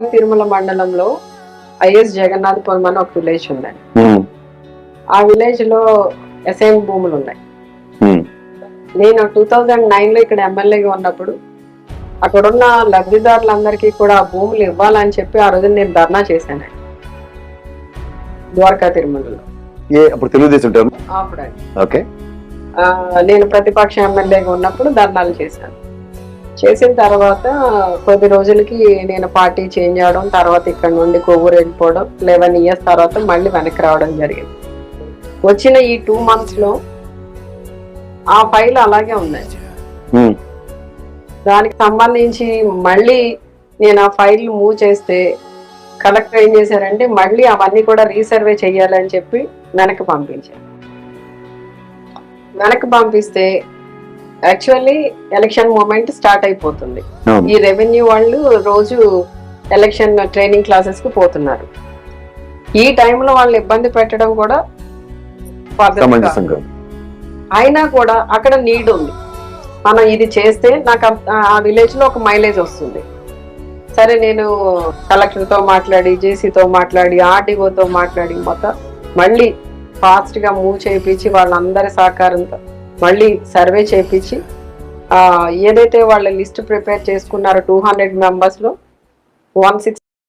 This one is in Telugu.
తిరుమల మండలంలో ఐఎస్ జగన్నాథపురం అని ఒక విలేజ్ ఉందండి ఆ విలేజ్లో ఎస్ఐఎం భూములు ఉన్నాయి. నేను టూ థౌజండ్ నైన్లో ఇక్కడ ఎమ్మెల్యేగా ఉన్నప్పుడు అక్కడున్న లబ్ధిదారులందరికీ కూడా భూములు ఇవ్వాలని చెప్పి ఆ రోజు నేను ధర్నా చేశాను. ద్వారకా తిరుమలలో. అప్పుడు తెలుగుదేశం ఓకే. నేను ప్రతిపక్ష ఎమ్మెల్యేగా ఉన్నప్పుడు ధర్నాలు చేశాను. చేసిన తర్వాత కొద్ది రోజులకి నేను పార్టీ చేంజ్ అవడం తర్వాత ఇక్కడ నుండి కొవ్వూరు వెళ్ళిపోవడం లెవెన్ ఇయర్స్ తర్వాత మళ్ళీ వెనక్కి రావడం జరిగింది. వచ్చిన ఈ టూ మంత్స్లో ఆ ఫైల్ అలాగే ఉంది. ఉమ్, దానికి సంబంధించి మళ్ళీ నేను ఆ ఫైల్ మూవ్ చేస్తే కలెక్టర్ ఏం చేశారంటే మళ్ళీ అవన్నీ కూడా రీసర్వే చేయాలని చెప్పి వెనక్కి పంపించారు. వెనక్కి పంపిస్తే యాక్చువల్లీ ఎలక్షన్ మూమెంట్ స్టార్ట్ అయిపోతుంది. ఈ రెవెన్యూ వాళ్ళు రోజు ఎలక్షన్ ట్రైనింగ్ క్లాసెస్కి పోతున్నారు. ఈ టైంలో వాళ్ళని ఇబ్బంది పెట్టడం కూడా అయినా కూడా అక్కడ నీడ్ ఉంది. మనం ఇది చేస్తే నాకు ఆ- విలేజ్లో ఒక మైలేజ్ వస్తుంది. సరే నేను కలెక్టర్తో మాట్లాడి జేసీతో మాట్లాడి ఆర్టీఓతో మాట్లాడి మొత్తం మళ్ళీ ఫాస్ట్గా మూవ్ చేయించి వాళ్ళందరి సహకారంతో మళ్ళీ సర్వే చేపించి ఆ, ఏదైతే వాళ్ళ లిస్ట్ ప్రిపేర్ చేసుకున్నారో టూ హండ్రెడ్ మెంబర్స్లో వన్